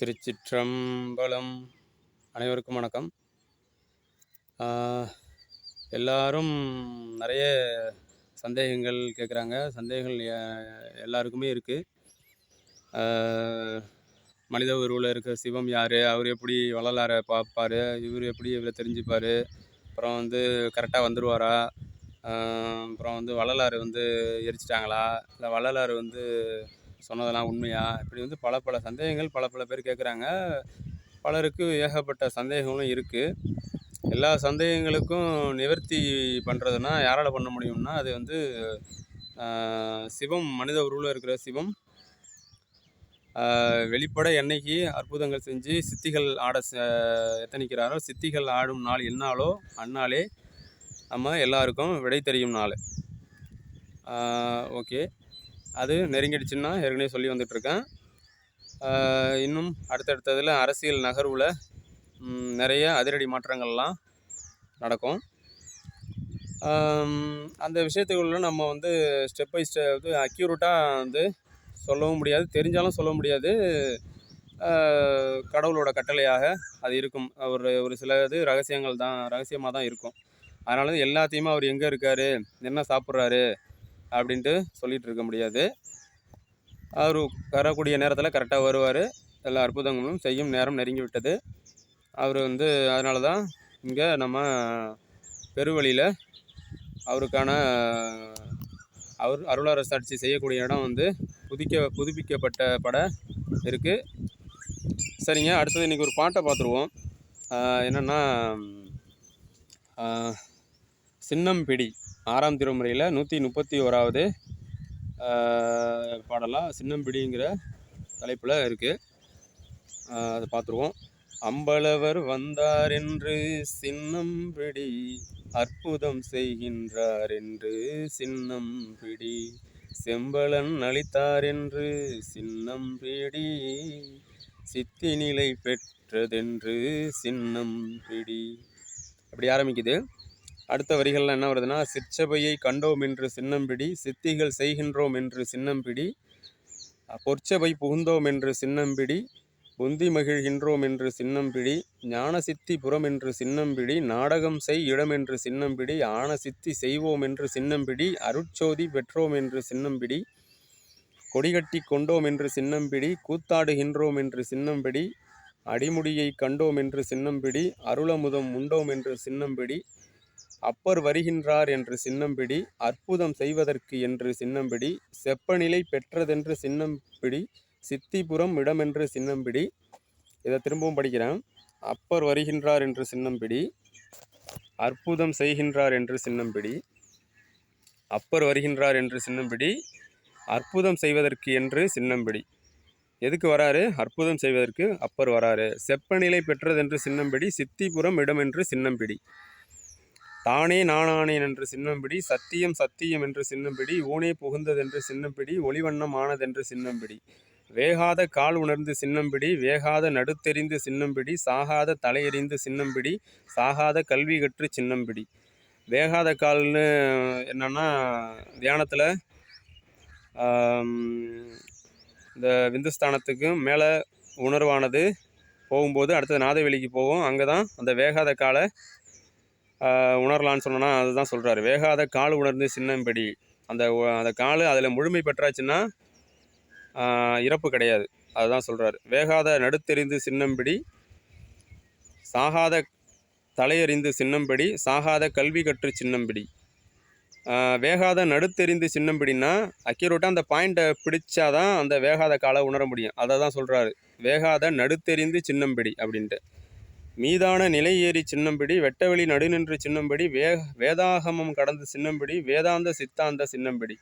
திருச்சிற்றம்பலம். அனைவருக்கும் வணக்கம். எல்லாரும் நிறைய சந்தேகங்கள் கேட்குறாங்க சந்தேகங்கள் எல்லாருக்குமே இருக்குது மனித உருவில் இருக்க சிவம் யார்? அவர் எப்படி வள்ளலாரை பார்ப்பார் இவர் எப்படி இவரை தெரிஞ்சுப்பார்? அப்புறம் வந்து கரெக்டாக வந்துடுவாரா அப்புறம் வந்து வள்ளலாறு வந்து எரிச்சிட்டாங்களா? இல்லை வள்ளலாறு வந்து சொன்னதெல்லாம் உண்மையா? இப்படி வந்து பல பல சந்தேகங்கள் பல பல பேர் கேட்குறாங்க. பலருக்கு ஏகப்பட்ட சந்தேகங்களும் இருக்குது எல்லா சந்தேகங்களுக்கும் நிவர்த்தி பண்ணுறதுனா யாரால் பண்ண முடியும்னா அது வந்து சிவம் மனித உருவில் இருக்கிற சிவம். வெளிப்பட என்னைக்கு அற்புதங்கள் செஞ்சு சித்திகள் ஆட எத்தனைக்கிறாரோ சித்திகள் ஆடும் நாள் என்னாலோ அந்நாளே நம்ம எல்லாருக்கும் விடை தெரியும் நாள். ஓகே. அது நெருங்கிடுச்சுன்னா ஏற்கனவே சொல்லி வந்துட்டுருக்கேன். இன்னும் அடுத்தடுத்ததில் அரசியல் நகர்வில் நிறைய அதிரடி மாற்றங்கள்லாம் நடக்கும். அந்த விஷயத்துக்குள்ள நம்ம வந்து ஸ்டெப் பை ஸ்டெப் வந்து அக்யூரேட்டாக வந்து சொல்லவும் முடியாது தெரிஞ்சாலும் சொல்ல முடியாது. கடவுளோட கட்டளையாக அது இருக்கும். ஒரு ஒரு சில இது ரகசியங்கள் தான் ரகசியமாக தான் இருக்கும். அதனால எல்லாத்தையுமே அவர் எங்கே இருக்கார் என்ன சாப்பிட்றாரு அப்படின்ட்டு சொல்லிகிட்டு இருக்க முடியாது. அவர் வரக்கூடிய நேரத்தில் கரெக்டாக வருவார். எல்லா அற்புதங்களும் செய்யும். நேரம் நெருங்கி விட்டது. அவர் வந்து அதனால தான் இங்கே நம்ம பெருவழியில் அவருக்கான அவர் அருளரசாட்சி செய்யக்கூடிய இடம் வந்து புதுக்க புதுப்பிக்கப்பட்ட படம் இருக்குது சரிங்க. அடுத்தது இன்றைக்கி ஒரு பாட்டை பார்த்துருவோம் என்னென்னா சின்னம் பிடி சின்னம்பிடி. ஆறாம் திருமுறையில் நூற்றி முப்பத்தி ஓராவது பாடலாக சின்னம்பிடிங்கிற தலைப்பில் இருக்குது அதை பார்த்துருவோம் அம்பலவர் வந்தார் என்று சின்னம்பிடி அற்புதம் செய்கின்றார் என்று சின்னம்பிடி செம்பலன் அளித்தார் என்று சின்னம்பிடி சித்தி நிலை பெற்றதென்று சின்னம்பிடி. அப்படி ஆரம்பிக்குது. அடுத்த வரிகள்லாம் என்ன வருதுன்னா சிற்சபையை கண்டோம் என்று சின்னம்பிடி சித்திகள் செய்கின்றோம் என்று சின்னம்பிடி பொற்சபை புகுந்தோம் என்று சின்னம்பிடி புந்தி மகிழ்கின்றோம் என்று சின்னம்பிடி ஞான சித்தி புறம் என்று சின்னம்பிடி நாடகம் செய் இடம் என்று சின்னம்பிடி ஆன சித்தி செய்வோம் என்று சின்னம்பிடி அருட்சோதி பெற்றோம் என்று சின்னம்பிடி கொடிகட்டி கொண்டோம் என்று சின்னம்பிடி கூத்தாடுகின்றோம் என்று சின்னம்பிடி அடிமுடியை கண்டோம் என்று சின்னம்பிடி அருளமுதம் உண்டோம் என்று சின்னம்பிடி அப்பர் வருகின்றார் என்று சின்னம்பிடி அற்புதம் செய்வதற்கு என்று சின்னம்பிடி செப்பநிலை பெற்றதென்று சின்னம்பிடி சித்திபுரம் இடமென்று சின்னம்பிடி. இதை திரும்பவும் படிக்கிறேன். அப்பர் வருகின்றார் என்று சின்னம்பிடி அற்புதம் செய்கின்றார் என்று சின்னம்பிடி. அப்பர் வருகின்றார் என்று சின்னம்பிடி அற்புதம் செய்வதற்கு என்று சின்னம்பிடி. எதுக்கு வராரு? அற்புதம் செய்வதற்கு அப்பர் வராரு. செப்பநிலை பெற்றதென்று சின்னம்பிடி சித்திபுரம் இடமென்று சின்னம்பிடி. தானே நானானேன் என்று சின்னம்பிடி சத்தியம் சத்தியம் என்று சின்னம்பிடி ஊனே புகுந்ததென்று சின்னம்பிடி ஒளிவண்ணம் ஆனதென்று சின்னம்பிடி. வேகாத கால் உணர்ந்து சின்னம்பிடி வேகாத நடுத்தெறிந்து சின்னம்பிடி சாகாத தலையெறிந்து சின்னம்பிடி சாகாத கல்வி கற்று சின்னம்பிடி. வேகாத கால்னு என்னன்னா தியானத்தில் இந்த விந்துஸ்தானத்துக்கு மேலே உணர்வானது போகும்போது அடுத்தது நாதவெளிக்கு போகும் அங்கே தான் அந்த வேகாத காலை உணரலான்னு சொன்னோன்னா அதுதான் சொல்கிறாரு வேகாத கால் உணர்ந்து சின்னம்படி அந்த அந்த கால் அதில் முழுமை பெற்றாச்சுன்னா இறப்பு கிடையாது. அதுதான் சொல்கிறாரு வேகாத நடுத்தெறிந்து சின்னம்படி சாகாத தலையறிந்து சின்னம்படி சாகாத கல்வி கற்று சின்னம்படி வேகாத நடுத்தெறிந்து சின்னம்படின்னா அக்யூரேட்டாக அந்த பாயிண்ட்டை பிடிச்சாதான் அந்த வேகாத காலை உணர முடியும். அதை தான் சொல்கிறாரு வேகாத நடுத்தெறிந்து சின்னம்படி அப்படின்ட்டு. மீதான நிலை ஏறி சின்னம்பிடி வெட்டவெளி நடுநின்று சின்னம்பிடி வே வேதாகமம் கடந்த சின்னம்பிடி வேதாந்த சித்தாந்த சின்னம்பிடி.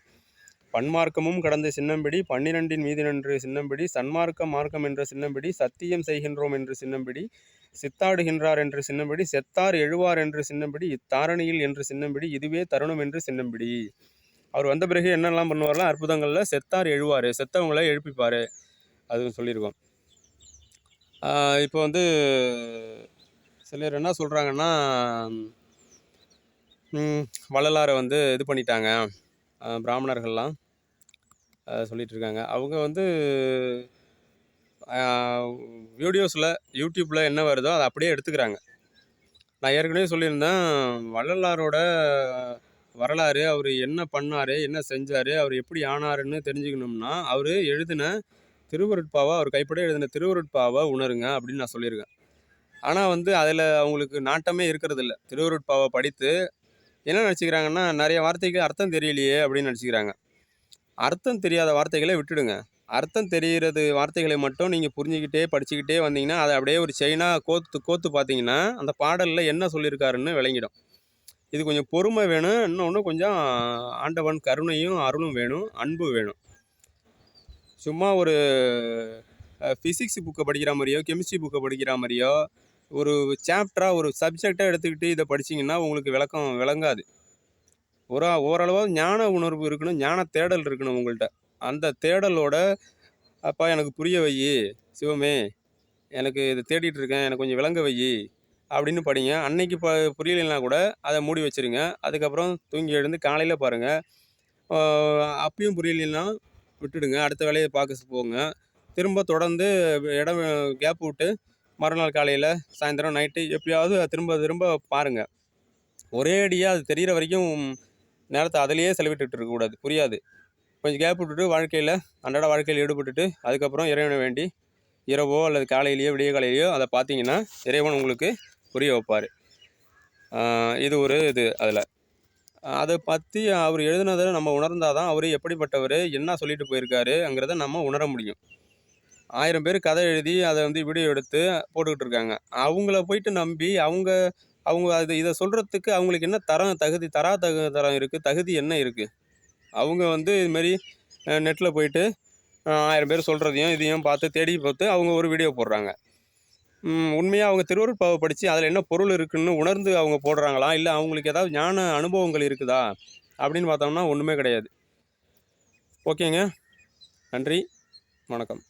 பன்மார்க்கமும் கடந்த சின்னம்பிடி பன்னிரண்டின் மீது நின்று சின்னம்பிடி சன்மார்க்க மார்க்கம் என்ற சின்னம்பிடி சத்தியம் செய்கின்றோம் என்று சின்னம்பிடி சித்தாடுகின்றார் என்று சின்னம்பிடி செத்தார் எழுவார் என்று சின்னம்பிடி இத்தாரணியில் என்று சின்னம்பிடி இதுவே தருணம் என்று சின்னம்பிடி. அவர் வந்த பிறகு என்னெல்லாம் பண்ணுவார்லாம் அற்புதங்களில் செத்தார் எழுவார் செத்தவங்களை எழுப்பிப்பார் அதுவும் சொல்லியிருக்கோம். இப்போ வந்து சிலர் என்ன சொல்கிறாங்கன்னா வள்ளலாரை வந்து இது பண்ணிட்டாங்க. பிராமணர்கள்லாம் ஆஹ் இருக்காங்க அவங்க வந்து வீடியோஸில் யூடியூப்பில் என்ன வருதோ அதை அப்படியே எடுத்துக்கிறாங்க. நான் ஏற்கனவே சொல்லியிருந்தேன் வள்ளலாரோட வரலாறு அவர் என்ன பண்ணார் என்ன செஞ்சார் அவர் எப்படி ஆனாருன்னு தெரிஞ்சுக்கணும்னா அவர் எழுதின திருவருட்பாவை? அவர் கைப்பட எழுதின திருவருட்பாவை உணருங்க அப்படின்னு நான் சொல்லியிருக்கேன். ஆனால் வந்து அதில் அவங்களுக்கு நாட்டமே இருக்கிறது இல்லை திருவருட்பாவை படித்து என்ன நினச்சிக்கிறாங்கன்னா நிறைய வார்த்தைக்கு அர்த்தம் தெரியலையே அப்படின்னு நினச்சிக்கிறாங்க. அர்த்தம் தெரியாத வார்த்தைகளை விட்டுடுங்க. அர்த்தம் தெரிகிறது வார்த்தைகளை மட்டும் நீங்கள் புரிஞ்சுக்கிட்டே படிச்சுக்கிட்டே வந்தீங்கன்னா அதை அப்படியே ஒரு செயினாக கோத்து கோத்து பார்த்தீங்கன்னா அந்த பாடலில் என்ன சொல்லியிருக்காருன்னு விளங்கிடும். இது கொஞ்சம் பொறுமை வேணும். இன்னொன்று கொஞ்சம் ஆண்டவன் கருணையும் அருளும் வேணும். அன்பு வேணும். சும்மா ஒரு ஃபிசிக்ஸ் புக்கை படிக்கிற மாதிரியோ கெமிஸ்ட்ரி புக்கை படிக்கிற மாதிரியோ ஒரு சாப்டராக ஒரு சப்ஜெக்டாக எடுத்துக்கிட்டு இதை படிச்சிங்கன்னா உங்களுக்கு விளக்கம் விளங்காது. ஒரு ஓரளவாக ஞான உணர்வு இருக்கணும் ஞான தேடல் இருக்கணும் உங்கள்கிட்ட அந்த தேடலோட அப்பா எனக்கு புரிய வை சிவமே எனக்கு இதை தேடிட்டு இருக்கேன் எனக்கு கொஞ்சம் விளங்க வை அப்படின்னு படிங்க. அன்னைக்கு ப புரியலைன்னா கூட அதை மூடி வச்சிருங்க. அதுக்கப்புறம் தூங்கி எழுந்து காலையில் பாருங்கள் அப்பயும் புரியலைன்னா விட்டுடுங்க. அடுத்த வேலையை பார்க்க போங்க. திரும்ப தொடர்ந்து இடம் கேப் விட்டு மறுநாள் காலையில் சாயந்தரம் நைட்டு எப்பயாவது திரும்ப திரும்ப பாருங்கள் ஒரே அடியாக அது தெரிகிற வரைக்கும் நேரத்தை அதிலேயே செலவிட்டுட்டு இருக்கக்கூடாது புரியாது. கொஞ்சம் கேப் விட்டுட்டு வாழ்க்கையில் அன்றாட வாழ்க்கையில் ஈடுபட்டுட்டு அதுக்கப்புறம் இறைவனை வேண்டி இரவோ அல்லது காலையிலேயோ விடிய காலையிலையோ அதை பார்த்தீங்கன்னா இறைவன் உங்களுக்கு புரிய வைப்பார். இது ஒரு இது அதில். அதை பற்றி அவர் எழுதினதை நம்ம உணர்ந்தால் தான் அவர் எப்படிப்பட்டவர் என்ன சொல்லிட்டு போயிருக்காருங்கிறத நம்ம உணர முடியும். ஆயிரம் பேர் கதை எழுதி அதை வந்து வீடியோ எடுத்து போட்டுக்கிட்டு இருக்காங்க. அவங்கள போயிட்டு நம்பி அவங்க அவங்க அது இதை சொல்கிறதுக்கு அவங்களுக்கு என்ன தரம் தகுதி தரா தகு தரம் இருக்குது தகுதி என்ன இருக்குது அவங்க வந்து இதுமாரி நெட்டில் போயிட்டு ஆயிரம் பேர் சொல்கிறதையும் இதையும் பார்த்து தேடி பார்த்து அவங்க ஒரு வீடியோ போடுறாங்க. உண்மையாக அவங்க திருவருட்பாவை படித்து அதில் என்ன பொருள் இருக்குன்னு உணர்ந்து அவங்க போடுறாங்களா? இல்லை அவங்களுக்கு ஏதாவது ஞான அனுபவங்கள் இருக்குதா? அப்படின்னு பார்த்தோம்னா ஒன்றுமே கிடையாது. ஓகேங்க. நன்றி. வணக்கம்.